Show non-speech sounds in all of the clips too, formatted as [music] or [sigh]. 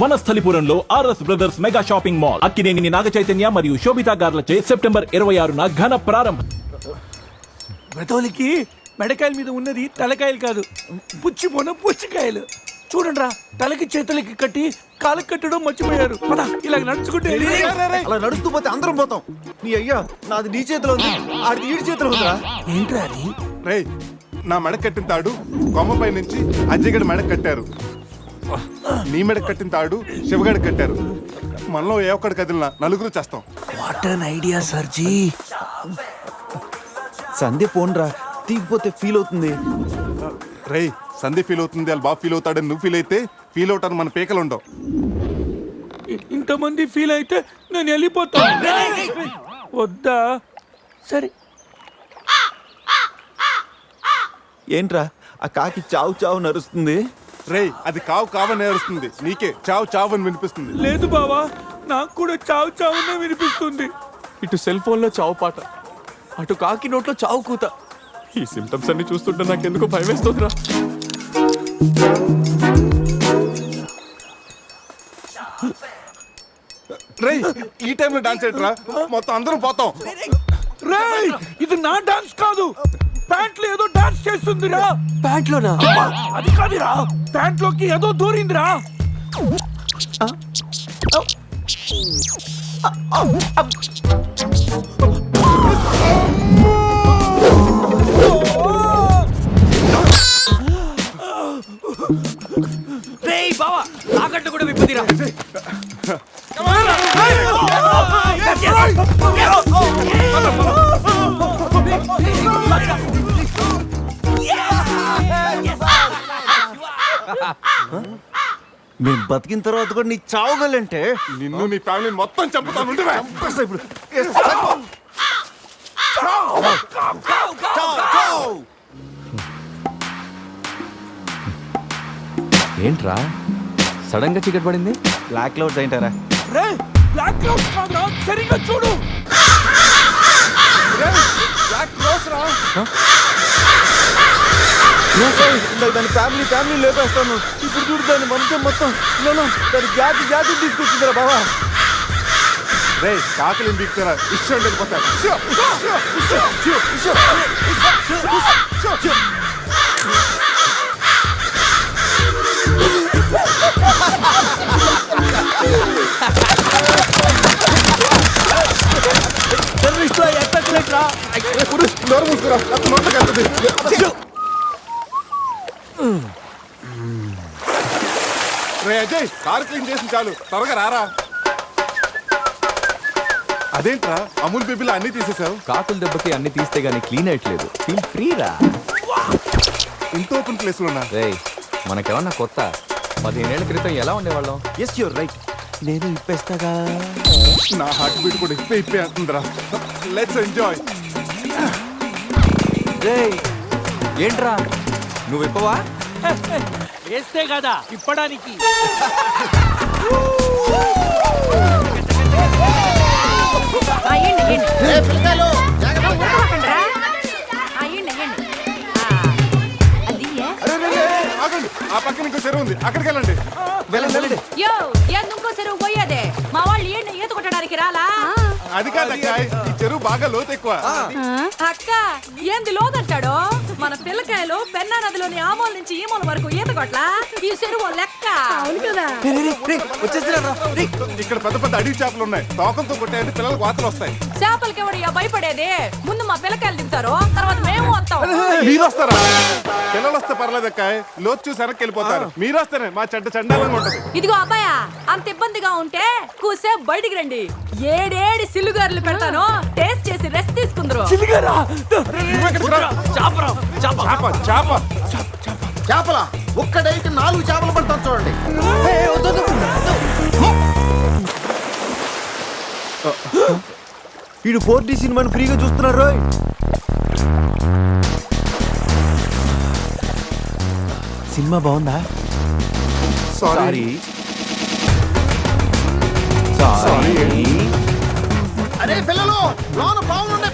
వనస్థలిపురంలో RS brothers mega shopping mall. Akkineni Naga Chaitanya మరియు Sobhita గార్లచే September ఇరవై ఆరున ఘన ప్రారంభం. మెడకాయల మీద ఉన్నది తలకాయలు కాదు పుచ్చిపోన పుచ్చికాయలు. చూడండి రా తలకి చేతులకి కట్టి కాళ్ళకి కట్టడం మర్చిపోయారు. పద ఇలా నడుచుకుంటే అలా నడుస్తూ పోతే అందరం పోతాం. నీ అయ్యా నాది నీ చేతిలో ఉంది ఆడిది ఈడి చేతిలో ఉందిరా. ఏంట్రా అది? రేయ్ నా మెడ కట్టిన తాడు కొమ్మపై నుంచి అజ్జగడి మెడ కట్టారు. నీ మెడ కట్టిన తాడు శివగడ కట్టారు. మనలో ఏ ఒక్కడి కదిలినా నలుగురు చేస్తాం. What an idea సర్జీ Sandhya phone రా. తీగిపోతే ఫీల్ అవుతుంది. రేయ్ సంధి ఫీల్ అవుతుంది వాళ్ళు బాగా ఫీల్ అవుతాడని నువ్వు ఫీల్ అయితే ఫీల్ అవుతాను మన పీకలు ఉండవు. ఇంతమంది ఫీల్ అయితే నేను వెళ్ళిపోతా వద్దా? సరే ఏంట్రా? ఆ కాకి చావు చావు నరుస్తుంది. రేయ్ అది కావు కావని నేరుస్తుంది. నీకే చావు చావు అని వినిపిస్తుంది. లేదు బావా నాకు కూడా చావు చావునే వినిపిస్తుంది. ఇటు సెల్ ఫోన్లో చావు పాట అటు కాకి నోట్లో చావు కూత. ఈ సిమ్టమ్స్ అన్ని చూస్తుంటే నాకెందుకో భయం వేస్తుందిరా రేయ్ ఈ టైంలో డాన్స్ ఏంట్రా? మొత్తం అందరం పోతాం. రేయ్ ఇది నా డాన్స్ కాదు. ప్యాంట్లో ఏదో డాన్స్ చేస్తుందిరా. ప్యాంట్లోనా? అది కాదురా. ప్యాంట్లోకి ఏదో దూరిందిరా. రేయ్ బతికిన తర్వాత కూడా నీ చావుగలంటే? నిన్ను నీ ఫ్యామిలీ మొత్తం చంపుతాను ఉండవే. ఇప్పుడు. చావు, చావు. ఏంట్రా? సడన్గా చీకటి పడింది? బ్లాక్ క్లౌడ్స్ ఏంటారా రే బ్లాక్ క్లౌడ్ కాదురా సరిగ్గా చూడు. ఇందాక దాని ఫ్యామిలీ ఫ్యామిలీ లేపేస్తాను ఇప్పుడు చూడు దాని మనసం మొత్తం నేను దాని జాతి జాతి తీసుకొచ్చిందిరా బావా రేయ్ కాకలిని బీక్తారా ఇష్టం వెళ్ళిపోతారు నోరు మూసుకురా నోట్లోకి వెళ్తుంది రే అజయ్ కారు క్లీన్ చేసి చాలు. త్వరగా రారా. అదేంట్రా అమూల్ బేబీలో అన్ని తీసేసావు? కాకుల దెబ్బకి అన్ని తీస్తే గానీ క్లీన్ అయ్యట్లేదు. ఫీల్ ఫ్రీ రా ఇంత ఓపెన్ ప్లేస్లో ఉన్నా? రేయ్ మనకేమన్నా కొత్త? పదిహేనేళ్ళ క్రితం ఎలా ఉండేవాళ్ళం? ఎస్ యూర్ రైట్ నేను ఇప్పేస్తాగా. నా హార్ట్ బీట్ కూడా ఇప్పే ఇప్పే అంటుందిరా. లెట్స్ ఎంజాయ్ రేయ్ ఏంట్రా? నువ్వు ఇప్పవా వేస్తే కదా ఇప్పడానికి. ఆ, పక్కన ఇంకో చెరువు ఉంది. అక్కడికి వెళ్ళండి. వెళ్ళండి వెళ్ళండి. యో ఎందుకో చెరువు పోయేదే? మా వాళ్ళు ఏంటి ఈత కొట్టడానికి రాలా? అది కాదక్క ఈ చెరువు బాగా లోతు ఎక్కువ. అక్క ఏంది లోదంటాడు మన పిల్లకాయలు పెన్నా నదిలోని ఆ మూల నుంచి ఈ మూల వరకు ఈత కొట్లా ఈ చెరువు లెక్క. అవును కదా. ఇక్కడ పెద్ద పెద్ద అడవి చేపలు ఉన్నాయి. తోకంతో కొట్టాయంటే పిల్లలకు వాతలు వస్తాయి. చేపలకి ఎవడు భయపడేది ముందు మా పిల్లకాయలు దిగుతారు తర్వాత మేము వస్తాం. మీరు వస్తారా? పిల్లలు వస్తే పర్లేదక్క లోతు చూసి వెనక్కి వెళ్ళిపోతారు. మీరు వస్తేనే మా చెడ్డ చండాలంగా ఉంటది. ఇదిగో అబ్బాయా అంత ఇబ్బందిగా ఉంటే కూసే బయటికి రండి. ఏడేడి సిల్లుగారులు పెడతాను టేస్ట్ చేసి రెస్ట్ తీసుకుందరు. చేప. చేప చేపల? ఒక్కడైతే నాలుగు చేపలు పడతాను చూడండి. వీడు ఫోర్ డి సినిమాని ఫ్రీగా చూస్తున్నారు రోయ్. సినిమా బాగుందా? సారీ సారీ అరే పిల్లలు లోన బాగుండే.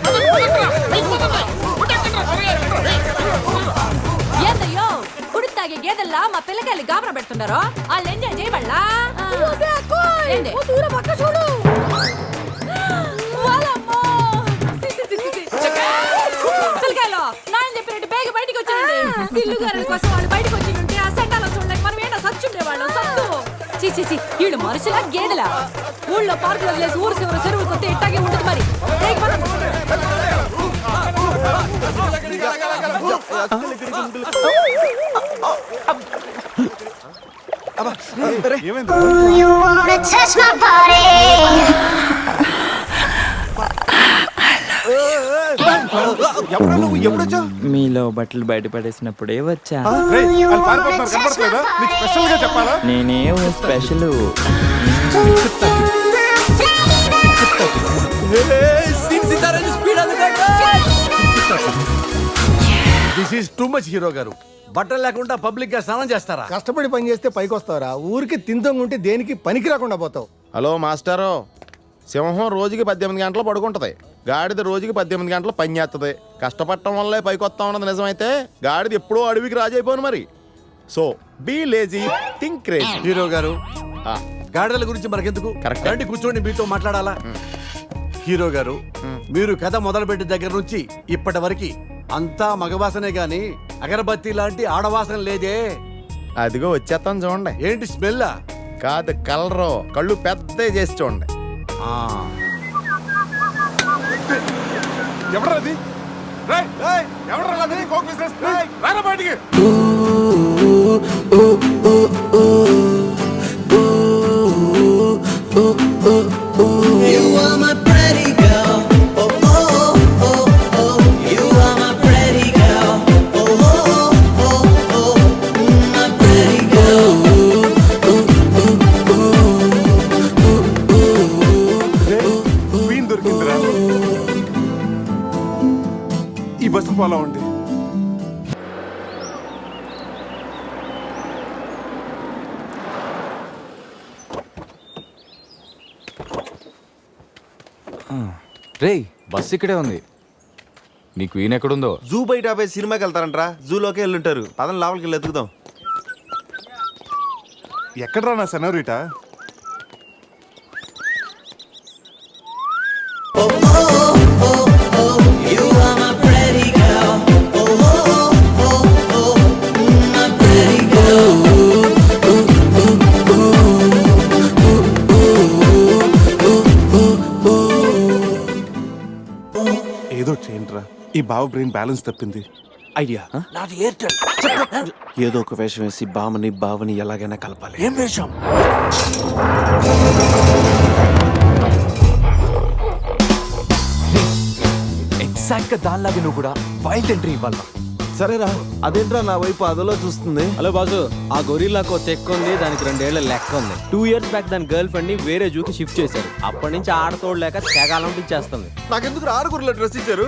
ఏందయ్యో? గుడి తాగే గేదెల్లా మా పిల్లకాయలు గాబరా పెడుతున్నారు? వాళ్ళు ఎంజాయ్ చేయబడలా? ఏంది? వాళ్ళమ్మో! సి, సి, బయటికి వచ్చేయండి. సిల్లు గారుల కోసం వాళ్ళు ఆ సెంటాలో చూడలేక మనం ఏంటో సచ్చుండేవాళ్ళం సత్తు. చీ చీ చీ. వీళ్ళు మనుషులా గేదెలా? ఊళ్ళో పార్కులో వదిలేసి ఊరు చివర చెరువులు కొత్త ఇట్టాగే ఉంటుంది మరి. ఏయ్, మీలో బట్టలు బయట పడేసినప్పుడే వచ్చా. నీకు special. This is too much hero గారు బట్టలు లేకుండా పబ్లిక్గా స్నానం చేస్తారా? కష్టపడి పని చేస్తే పైకి వస్తావరా ఊరికి తింతం ఉంటే దేనికి పనికి రాకుండా పోతావు. హలో మాస్టారు. సింహం రోజుకి పద్దెనిమిది గంటలు పడుకుంటది. గాడిద రోజుకి పద్దెనిమిది గంటలు పని చేస్తుంది కష్టపడటం వల్లే పైకి వస్తా ఉన్నది నిజమైతే గాడిద ఎప్పుడూ అడవికి రాజైపోను మరి. So be lazy think craze hero గారు గాడిదల గురించి మనకెందుకు? Correct. రండి కూర్చోండి మీతో మాట్లాడాలా? హీరో గారు మీరు కథ మొదలుపెట్టిన దగ్గర నుంచి ఇప్పటి వరకు అంతా మగవాసనే గాని అగరబత్తి లాంటి ఆడవాసన లేదే. అదిగో వచ్చేస్తాను చూడండి. ఏంటి స్మెల్? కాదు కలరు. కళ్ళు పెద్ద చేసి చూడండి. రారా బయటికి. ఇక్కడే ఉంది. నీ క్వీన్ ఎక్కడుందో? జూ బయట ఆపే సినిమాకి వెళ్తారంట్రా. జూలోకి వెళ్ళుంటారు పదం లోపలికి వెళ్ళి ఎత్తుకుదాం ఎక్కడ్రా నా సెనోరిటా? బావ బ్రెయిన్ బ్యాలెన్స్ తప్పింది. ఐడియా నాది ఎయిర్టెల్ ఏదో ఒక వేషం వేసి బామని బావని ఎలాగైనా కలపాలి. ఏం వేషం? ఎగ్జాక్ట్గా దానిలాగే నువ్వు కూడా వైల్డ్ ఎంట్రీ ఇవ్వాలి? సరేరా అదేంట్రా నా వైపు అదలో చూస్తుంది? హలో బాసు ఆ గొరిల్లాకో తెక్క ఉంది దానికి రెండేళ్ళ లెక్క ఉంది. టూ ఇయర్స్ బ్యాక్ దాని గర్ల్ ఫ్రెండ్ని వేరే జూకి షిఫ్ట్ చేశారు. అప్పటి నుంచి ఆడతోడలేక తెగాలం పిచ్చేస్తుంది నాకెందుకు ఆరుగురులో డ్రెస్ ఇచ్చారు?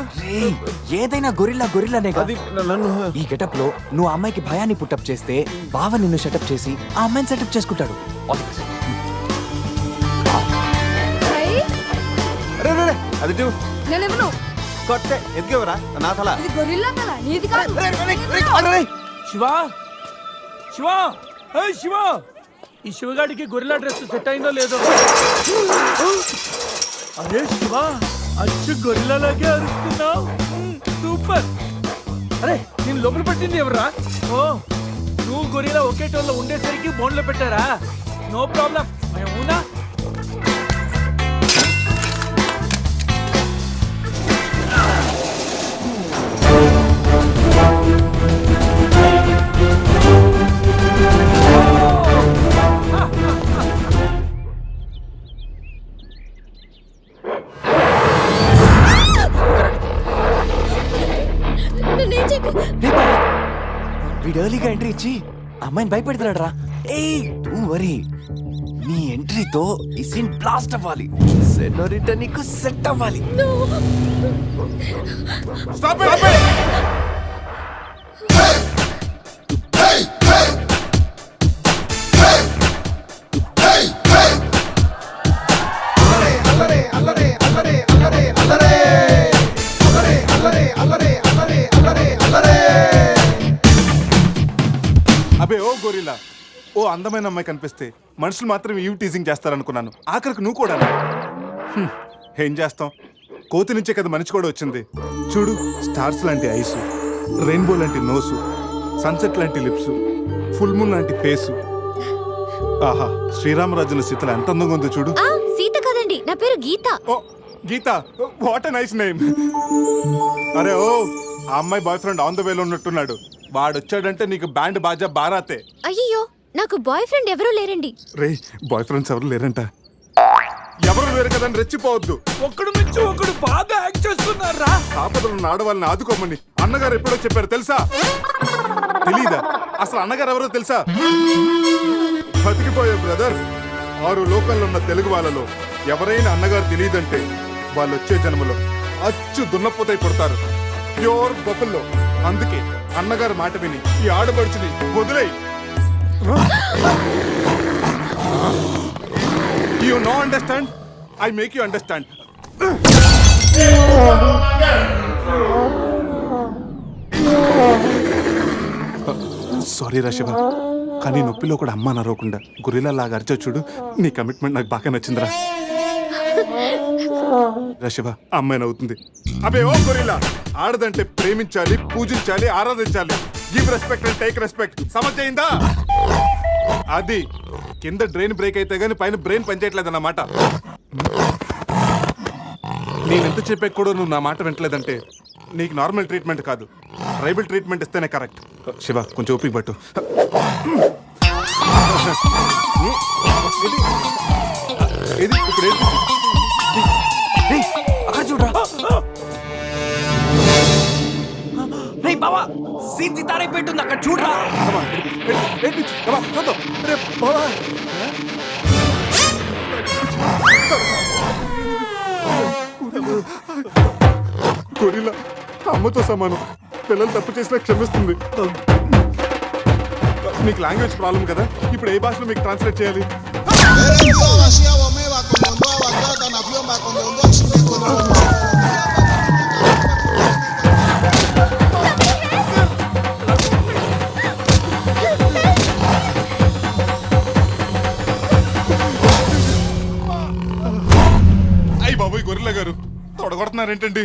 ఏదైనా గొరిల్లా గొరిల్లానే అది నన్ను ఈ గెటప్లో నువ్వు అమ్మాయికి భయాన్ని పుట్టప్ చేస్తే బావ నిన్ను సెటప్ చేసి ఆ అమ్మాయిని సెటప్ చేసుకుంటాడు. అది కొట్టే. ఎదిగేవరా? నా తల. ఇది గొరిల్లా తల? నీది కాదు. శివ! శివ! శివ! ఈ శివగాడికి గొరిల్లా డ్రెస్ సెట్ అయిందో లేదో? అరే శివ! అచ్చు గొరిల్లాలాగే అరుస్తున్నావు. సూపర్! అరే నేను లోపల పెట్టింది ఎవరా ఓ నువ్వు గొరిల్లా ఒకే టోల్లో ఉండేసరికి బోన్లో పెట్టారా? No problem. మేమునా అమ్మాయిని భయపెడుతున్నాడు రా ఏయ్ వరీ నీ ఎంట్రీతో ఈ సీన్ బ్లాస్ట్ అవ్వాలి. సెనోరిట నీకు సెట్ అవ్వాలి. అబే ఓ అందమైన అమ్మాయి కనిపిస్తే మనుషులు మాత్రం ఈవ్ టీజింగ్ చేస్తారనుకున్నాను. ఆఖరికి నువ్వు కూడా ఏం చేస్తాం? కోతి నుంచే కదా మనిషి కూడా వచ్చింది. చూడు స్టార్స్ లాంటి ఐస్ రెయిన్బో లాంటి నోసు సన్సెట్ లాంటి లిప్స్ ఫుల్ మూన్ లాంటి ఫేసు ఆహా శ్రీరామరాజుల సీతలు ఎంత అందంగా ఉందో చూడు. సీత కదండి నా పేరు గీత. ఓ గీత వాట్ నైస్ నేమ్ అరే ఓ ఆ అమ్మాయి బాయ్ ఫ్రెండ్ ఆన్ ద వేలో ఉన్నట్టున్నాడు. వాడు వచ్చాడంటే నీకు బ్యాండ్ బాజా బారాతే. అయ్యో నాకు బాయ్ ఫ్రెండ్ ఎవరూ లేరండి. రే బాయ్ ఫ్రెండ్స్ ఎవరు లేరంట. ఎవరు లేరు కదని రెచ్చిపోవద్దు. ఒక్కడు నుంచి ఒకడు బాగా యాక్ట్ చేస్తున్నారా? ఆపదలు ఉన్న ఆడవాళ్ళని ఆదుకోమని అన్నగారు ఎప్పుడో చెప్పారు తెలుసా? తెలీదా? అసలు అన్నగారు ఎవరో తెలుసా? బతికిపోయే బ్రదర్ ఆరు లోకల్లో ఉన్న తెలుగు వాళ్ళలో ఎవరైనా అన్నగారు తెలియదంటే వాళ్ళు వచ్చే జన్మలో అచ్చు దున్నపోతై పుడతారు. ప్యూర్ బొబ్బల్లో అందుకే అన్నగారు మాట విని ఈ ఆడపడుచుని వదిలేయి. You no understand I make you understand sorry రాశివ కానీ నొప్పిలో కూడా అమ్మ నరవకుండా గురిలా లాగా అరిచా చూడు. నీ కమిట్మెంట్ నాకు బాగా నచ్చిందిరా. రా శివ. అమ్మాయి అబే ఓ గొరిలా ఆడదంటే ప్రేమించాలి పూజించాలి ఆరాధించాలి. Give respect and take respect సమర్థయిందా అది కింద డ్రైన్ బ్రేక్ అయితే గానీ పైన బ్రెయిన్ పనిచేయట్లేదు అన్నమాట నేను ఎంత చెప్పాక కూడా నువ్వు నా మాట వింటలేదంటే నీకు నార్మల్ ట్రీట్మెంట్ కాదు. ట్రైబల్ ట్రీట్మెంట్ ఇస్తేనే కరెక్ట్ శివ కొంచెం ఓపిక పట్టు. ఇది ఇప్పుడు ఏంటి? అక్కడ చూడరా. రే బావా సీతి తారైపోయింటుంది అక్కడ చూడరా. చూద్దాం. రే బావా. గొరిల్లా అమ్మతో సమానం. పిల్లలు తప్పు చేసినా క్షమిస్తుంది. మీకు లాంగ్వేజ్ ప్రాబ్లం కదా? ఇప్పుడు ఏ భాషలో మీకు ట్రాన్స్లేట్ చేయాలి? తొడగొడుతున్నారేంటండి ఏంటండి?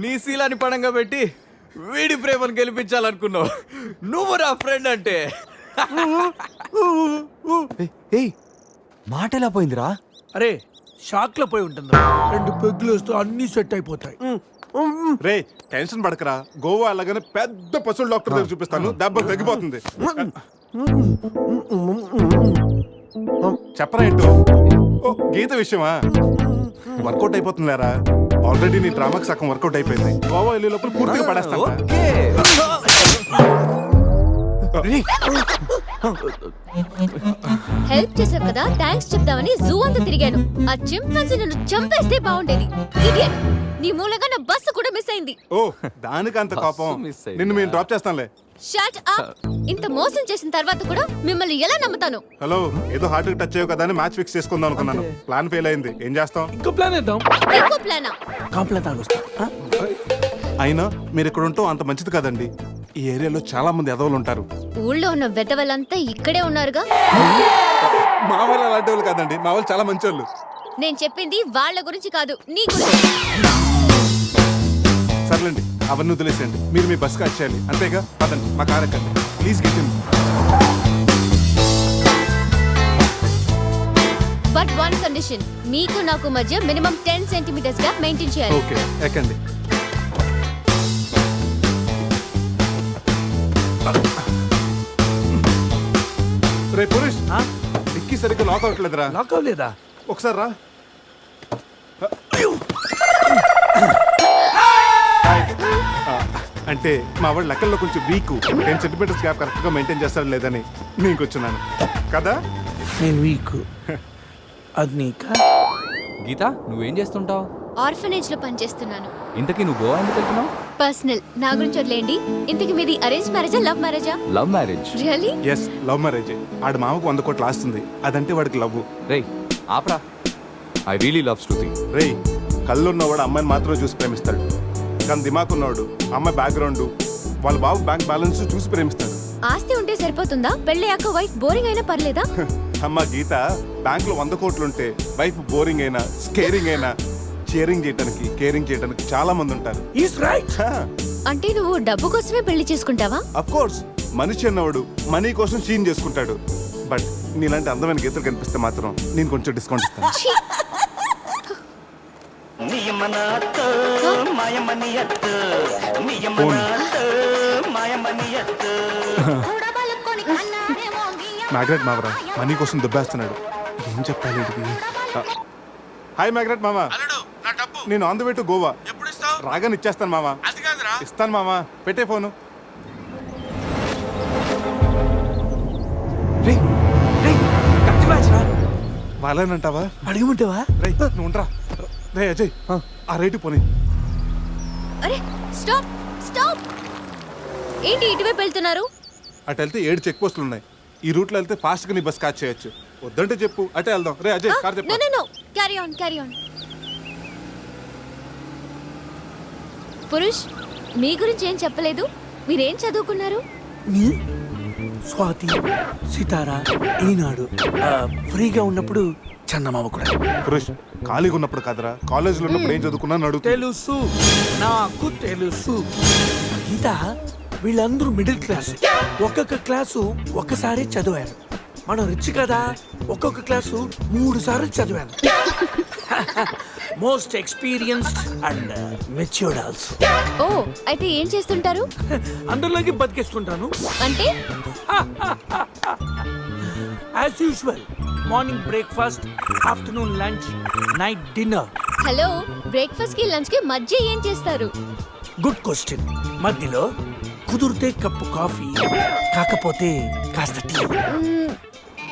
నీ శీలాన్ని పణంగా పెట్టి వీడి ప్రేమను గెలిపించాలనుకున్నావు. నువ్వు నా ఫ్రెండ్ అంటే. ఏయ్ మాట ఎలా పోయిందిరా? అరే షాక్లో పోయి ఉంటుంది రెండు పెగ్గులు వస్తూ అన్ని సెట్ అయిపోతాయి. రే టెన్షన్ పడకరా. గోవా అలాగనే పెద్ద పశువుల డాక్టర్ దగ్గర చూపిస్తాను. దెబ్బ తగ్గిపోతుంది. చెప్పరా ఏంటో? ఓ గీత విషయమా? వర్కౌట్ అయిపోతుందిలేరా? ఆల్రెడీ నీ డ్రామాకి సగం వర్కౌట్ అయిపోయింది. గోవా వెళ్ళే లోపల పూర్తిగా పడేస్తాను ఓకే. [laughs] హెల్ప్ చేసావు కదా థ్యాంక్స్ చెప్దామని జూ అంతా తిరిగాను. ఆ చింపాంజీ నన్ను చంపేస్తే బాగుండేది. ఇడియట్ నీ మూలంగా నా బస్సు కూడా మిస్ అయింది. ఓ దానికి అంత కోపం? నిన్ను మేము డ్రాప్ చేస్తాంలే. షట్ అప్ ఇంత మోసం చేసిన తర్వాత కూడా మిమ్మల్ని ఎలా నమ్ముతాను? హలో ఏదో హార్ట్ టచ్ అయ్యో కదా అని మ్యాచ్ ఫిక్స్ చేసుకుందాం అనుకున్నాను. ప్లాన్ ఫెయిల్ అయింది. ఏం చేస్తాం? ఇంకో ప్లాన్ వేద్దాం. ఇంకో ప్లానా తాగొస్తా. ఆ? అయినా మీరు ఇక్కడ ఉంటాం అంత మంచిది కదండి. ఈ ఏరియాలో చాలా మంది ఎదవలు ఉంటారు. ఊళ్ళో ఉన్న వెధవలంతా ఇక్కడే ఉన్నారుగా? మా వాళ్ళు అలాంటి వాళ్ళు కాదండి. మా వాళ్ళు చాలా మంచి వాళ్ళు నేను చెప్పింది వాళ్ళ గురించి కాదు నీ గురించి. సర్లేండి అవన్నీ వదిలేసేయండి. మీరు మీ బస్ కట్ చేయాలి. అంతేగా? పదండి మా కార్ ఎక్కండి. Please get in. But one condition మీకు నాకు మధ్య మినిమం టెన్ సెంటీమీటర్స్గా మెయింటైన్ చేయాలి. ఓకే ఎక్కండి. రే పురుష్ డిక్కీ కి సరిగ్గా లాక్ అవ్వట్లేదురా. లాక్ అవ్వలేదా? ఒకసారి రా. అంటే మా వాడు లెక్కల్లో కొంచెం వీక్ టెన్ సెంటీమీటర్స్ గ్యాప్ కరెక్ట్గా మెయింటైన్ చేస్తాడు లేదని నేను కూర్చున్నాను కదా? నేను వీక్ అది నీకా? గీత నువ్వేం చేస్తుంటావు? ఆర్ఫనేజ్లో పనిచేస్తున్నాను. ఇంతకీ నువ్వు గోవా ఎందుకు వెళ్తున్నావు? పర్సనల్ నా గురించి వదిలేండి ఇంతకి మీది అరేంజ్ మ్యారేజా లవ్ మ్యారేజా love marriage really yes love marriage ఆడ మామకు వంద కోట్లు ఆస్తుంది. అదంటే వాడికి లవ్ రేయ్ ఆపరా. ఐ రియలీ లవ్ శృతి రేయ్ కళ్ళున్నవాడు అమ్మాయిని మాత్రమే చూసి ప్రేమిస్తాడు. కానీ దిమాక్ ఉన్నవాడు అమ్మాయి బ్యాక్గ్రౌండ్ వాళ్ళ బాబు బ్యాంక్ బ్యాలెన్స్ చూసి ప్రేమిస్తాడు. ఆస్తి ఉంటే సరిపోతుందా? పెళ్ళయ్యాక వైఫ్ బోరింగ్ అయినా పర్లేదా? [laughs] అమ్మ గీత బ్యాంక్లో వంద కోట్లు ఉంటే వైఫ్ బోరింగ్ అయినా స్కేరింగ్ అయినా షేరింగ్ చేయడానికి కేరింగ్ చేయడానికి చాలా మంది ఉంటారు. ఈస్ రైట్ అంటే నువ్వు డబ్బు కోసమే పెళ్ళి చేసుకుంటావా? అఫ్ కోర్స్ మనిషి అన్నవాడు మనీ కోసం చీన్ చేసుకుంటాడు. బట్ నీలాంటి అందమైన గీతలు కనిపిస్తే మాత్రం నేను కొంచెం డిస్కౌంట్ ఇస్తాను. మ్యాగ్రెట్ మావరా మనీ కోసం దుబ్బేస్తున్నాడు. ఏం చెప్పాలి హాయ్ మ్యాగ్రెట్ మామ నేను on the way to Goa. రాగానే ఇచ్చేస్తాను మామ ఇస్తాను మామ పెట్టే ఫోను. రే రే రా వాళ్ళేనంటావా? అడగమంటావా? రేయ్ నువ్వు ఉండరా. రే అజయ్ ఆ రేటు పోనీ. అరే స్టాప్ స్టాప్. ఏంటి ఇటువైపు వెళ్తున్నారు? అటు వెళ్తే ఏడు చెక్ పోస్టులు ఉన్నాయి. ఈ రూట్లో వెళ్తే ఫాస్ట్గా నీ బస్ క్యాచ్ చేయొచ్చు. వద్దంటే చెప్పు. అటే వెళ్దాం. రే అజయ్ కార్ నో చెప్పు. No no carry on carry on Purush మీ గురించి ఏం చెప్పలేదు? మీరేం చదువుకున్నారు? మీ స్వాతి సితారా ఈనాడు ఆ, ఫ్రీగా ఉన్నప్పుడు చందమామ కూడా. పురుష్ ఖాళీగా ఉన్నప్పుడు కాదురా. కాలేజీలో ఉన్నప్పుడు ఏం చదువుకున్నాను అడుగుతా. తెలుసు. నాకు తెలుసు. గీత వీళ్ళందరూ మిడిల్ క్లాస్ ఒక్కొక్క క్లాసు ఒక్కసారి చదివారు. మనం రిచ్ కదా ఒక్కొక్క క్లాసు మూడు సార్లు చదివాను. [laughs] Most experienced and matured also ఓ అయితే ఏం చేస్తుంటారు? [laughs] అందరిలోకి బతికేస్తుంటాను. అంటే? As usual morning breakfast afternoon lunch night dinner hello బ్రేక్ఫాస్ట్కి లంచ్కి మధ్య ఏం చేస్తారు? గుడ్ క్వశ్చన్ మధ్యలో కుదిరితే కప్పు కాఫీ కాకపోతే కాస్త టీ.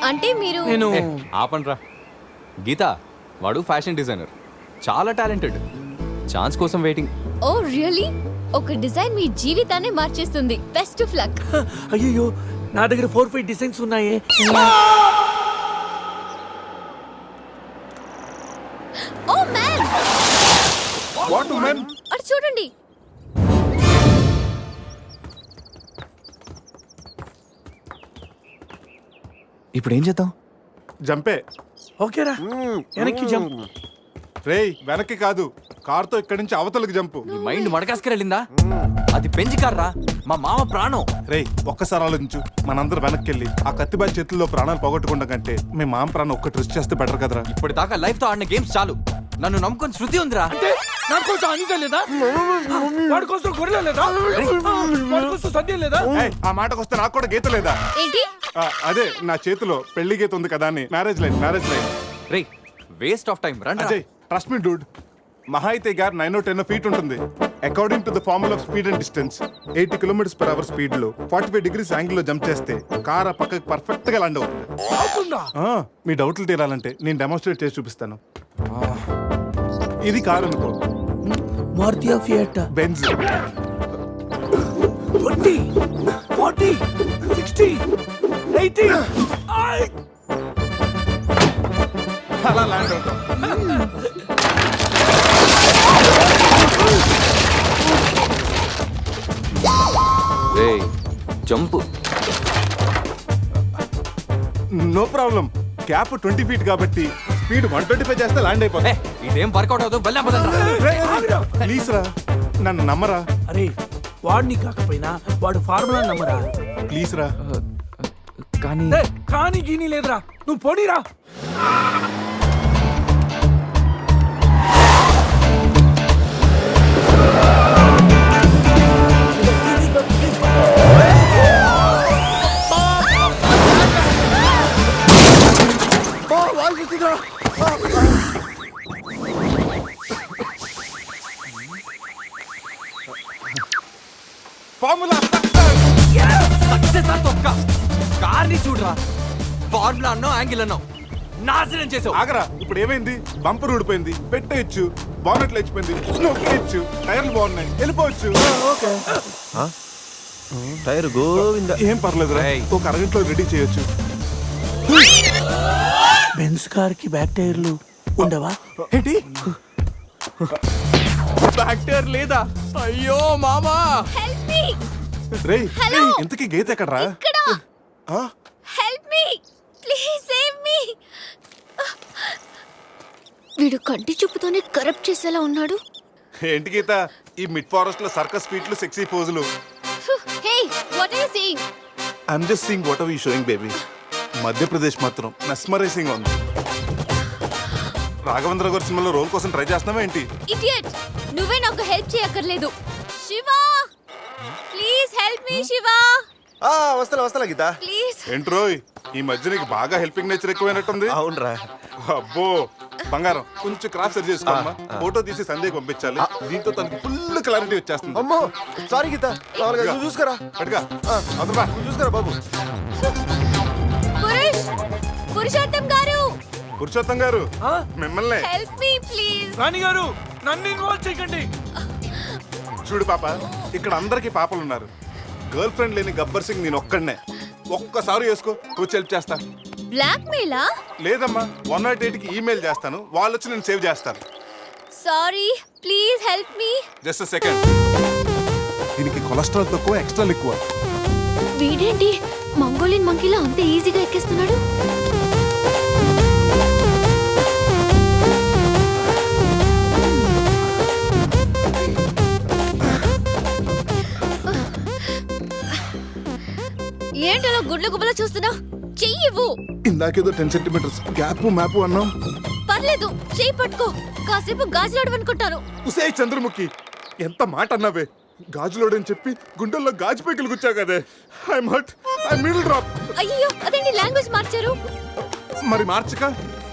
అంటే మీరు నేను ఆపండ్రా. గీత వాడు ఫ్యాషన్ డిజైనర్. చాలా టాలెంటెడ్. ఛాన్స్ కోసం వెయిటింగ్. ఓ రియలీ ఒక డిజైన్ మీ జీవితాన్ని మార్చేస్తుంది. Best of luck. [laughs] అయ్యో నా దగ్గర ఫోర్ ఫైవ్ డిజైన్స్ ఉన్నాయే. ఓ మ్యాన్ వాట్ మెన్ అటు చూడండి. ఇప్పుడు ఏం చేద్దాం? జంపే. ఓకేరా. వెనక్కి జంప్. రేయ్ వెనక్కి కాదు. కార్తో ఇక్కడి నుంచి అవతలకి జంపు. నీ మైండ్ మడకాస్కర్ వెళ్ళిందా? అది పెంచి కార్రా. మా మామ ప్రాణం. రేయ్ ఒక్కసారి ఆలోచించు. మనందరం వెనక్కి వెళ్ళి ఆ కత్తిబాయి చేతుల్లో ప్రాణాలు పోగొట్టుకుంటాం కంటే మీ మామ ప్రాణం ఒక్కటి రిస్క్ చేస్తే బెటర్ కదరా. ఇప్పటి దాకా లైఫ్తో ఆడిన గేమ్స్ చాలు. నన్ను నమ్ముకొని శృతి ఉందిరా. నా కోసం అనిత లేదా? వాడి కోసం గొర్రెల లేదా? వాడి కోసం సద్య లేదా? ఏయ్, ఆ మాటకు వస్తే నాకు కూడా గీత లేదా? ఏంటి? ఆ, అదే నా చేతిలో పెళ్ళి గీత ఉంది కదా అని. మ్యారేజ్ లైన్ మ్యారేజ్ లైన్ రే వేస్ట్ ఆఫ్ టైం రండి అజయ్ ట్రస్ట్ మీ డూడ్ మహా అయితే గారు నైన్ టెన్ ఫీట్ ఉంటుంది. According to the formula of speed and distance eighty kilometres per hour స్పీడ్లో ఫార్టీ ఫైవ్ డిగ్రీస్ యాంగిల్లో జంప్ చేస్తే కార్ ఆ పక్కకి పర్ఫెక్ట్గా ల్యాండ్ అవుతుంది? ఆ, మీ డౌట్లు తీరాలంటే నేను డెమోన్స్ట్రేట్ చేసి చూపిస్తాను. ఇది కారు అనుకో. Maruti Fiat Benz twenty forty sixty eighty. అలా ల్యాండ్ అవుతాం. Jump. No problem. Gap twenty feet కాబట్టి స్పీడ్ వన్ ట్వంటీ ఫైవ్ చేస్తే ల్యాండ్ అయిపోతుంది ఇదేం వర్కౌట్ అవుతుంది ప్లీజ్ రా. నన్ను నమ్మరా? అరే వాడిని కాకపోయినా వాడు ఫార్ములా నమ్మరా? ప్లీజ్ రా. కానీ ఏ, కానీ గీని లేదురా. నువ్వు పోనీరా. ఫార్ములా సక్సెస్ తొక్క కార్ని చూడరా. ఫార్ములా అన్నావు యాంగిల్ అన్నావు. నాశనం చేసావు. ఆగరా ఇప్పుడు ఏమైంది? బంపర్ ఊడిపోయింది. పెట్టేయచ్చు బానెట్లు లేచిపోయింది. నొక్కేయచ్చు టైర్లు బాగున్నాయి. వెళ్ళిపోవచ్చు. టైర్ గోవింద. ఏం పర్లేదురా. ఒక అరగంటలో రెడీ చేయొచ్చు. బెన్స్ కార్కి బ్యాక్ టైర్లు ఉండవా? ఏంటి? బ్యాక్ టైర్ లేదా? అయ్యో మామా! హెల్ప్ మీ రేయ్ Hello? రేయ్, ఇంతకీ గీత ఎక్కడరా? ఇక్కడ! ఆ? Help me please save me వీడు కంటి చూపుతోనే కరప్ట్ చేసేలా ఉన్నాడు. ఏంటి గీత? ఈ మిడ్ ఫారెస్ట్లో సర్కస్ స్పీట్లు సెక్సీ పోజులు. Hey what are you seeing I'm just seeing what are you showing baby Madhya Pradesh మాత్రం మెస్మరైజింగ్ ఉంది. రాఘవేంద్ర గారి సినిమాలో రోల్ కోసం ట్రై చేస్తున్నావా ఏంటి? ఇడియట్ నువ్వే నాకు హెల్ప్ చేయక్కర్లేదు. Shiva! Please help me Shiva! ఆ వస్తలే వస్తలే గీత. ప్లీజ్. ఏంట్రోయ్ ఈ మధ్య నీకు బాగా హెల్పింగ్ నేచర్ ఎక్కువైనట్టుంది? అవునరా. అబ్బో బంగారం కొంచెం క్రాస్ సెట్ చేసుకోమ్మా ఫోటో తీసి సందేహం పంపించాలి. దీంతో తనకి ఫుల్ క్లారిటీ వచ్చేస్తుంది. అమ్మో సారీ గీత. చూసుకోరా. అవుతుందా నువ్వు చూసుకోరా బాబు. పురుష్ పురుషోత్తం గారు. పురుషోత్తం గారు. మిమ్మల్ని. హెల్ప్ మీ ప్లీజ్ రాణి గారు నన్ను ఇన్వాల్వ్ చేయకండి. చూడు పాప ఇక్కడ అందరికి పాపలు ఉన్నారు గర్ల్ ఫ్రెండ్ లేని గబ్బర్ సింగ్ నేను ఒక్కడనే. ఒక్కసారి వేసుకో కూర్చి హెల్ప్ చేస్తా. బ్లాక్ మెయిలా లేదమ్మా వన్ నాట్ ఎయిట్కి ఈమెయిల్ చేస్తాను. వాళ్ళు వచ్చి నేను సేవ్ చేస్తాను. Sorry please help me just second దీనికి కొలెస్ట్రాల్ తక్కువ ఎక్స్ట్రా ఎక్కువ వీడేంటి? మంగోలియన్ మంకీలా అంత ఈజీగా ఎక్కేస్తున్నాడు? ఏంటలా గుడ్ల గుబల చూస్తున్నా చెయ్యి ఇవ్వు. ఇందాకేదో టెన్ సెంటీమీటర్స్ గ్యాప్ మ్యాప్ అన్నాం పర్లేదు చెయ్యి పట్టుకో. కాసేపు గాజులాడు అనుకుంటాను. ఉసే చంద్రముఖి ఎంత మాట అన్నావే. గాజులోడని చెప్పి గుండెల్లో గాజు పైకలు గుచ్చావు కదే I hurt I middle drop అయ్యో అదేంటి లాంగ్వేజ్ మార్చారు? మరి మార్చక?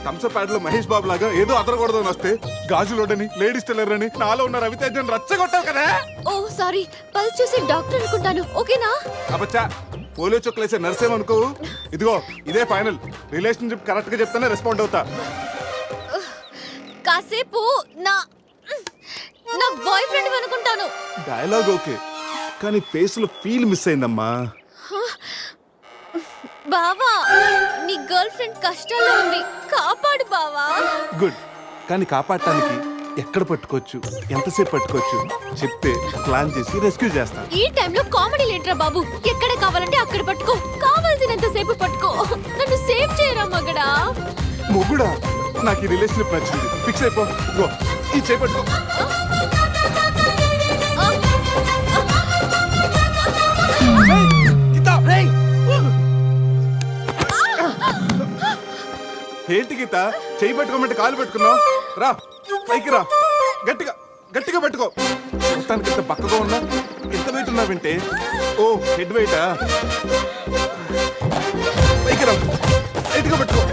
కంసపాడ్లో మహేష్ బాబు లాగా ఏదో అదరకూడదని వస్తే గాజులోడని లేడీస్ టెల్లర్ అని నాలో ఉన్న రవితేజన్ రచ్చగొట్టావు కదా? ఓ సారీ. పల్స్ చూసి డాక్టర్ అనుకుంటాను. ఓకేనా? అబచ్చా పోలియో చుక్కలేసే నర్సేమనుకో ఇదిగో ఇదే ఫైనల్. రిలేషన్షిప్ కరెక్ట్గా చెప్తానే రెస్పాండ్ అవుతా. కాసేపు నా నా బాయ్ ఫ్రెండ్ అనుకుంటాను. డైలాగ్ ఓకే కానీ ఫేస్లో ఫీల్ మిస్ అయిందమ్మా. బావా నీ గర్ల్ ఫ్రెండ్ కష్టాల్లో ఉంది. కాపాడు బావా. గుడ్ కానీ కాపాడటానికి ఎక్కడ పట్టుకోవచ్చు? ఎంతసేపు పట్టుకోవచ్చు? చెప్తే ప్లాన్ చేసి రెస్క్యూ చేస్తాను ఈ టైంలో కామెడీ లేటరా బాబు. ఎక్కడ కావాలంటే అక్కడ పట్టుకో. కావాల్సినంత సేపు పట్టుకో. నన్ను సేవ్ చేయరా మగడా? మొగుడా నాకు ఈ రిలేషన్షిప్ నచ్చింది. ఫిక్స్ అయిపో. ఇదిగో, ఈ చేపట్టుకో ఏంటి గీత? చేయి పట్టుకోమంటే కాలు పెట్టుకున్నావు? రా. పైకి రా. గట్టిగా గట్టిగా పెట్టుకో. మొత్తానికి ఇంత పక్కగా ఉన్నా ఎంత వెయిట్ ఉన్నావంటే ఓ హెడ్ వెయిటా పైకి రా. లైట్గా పెట్టుకో.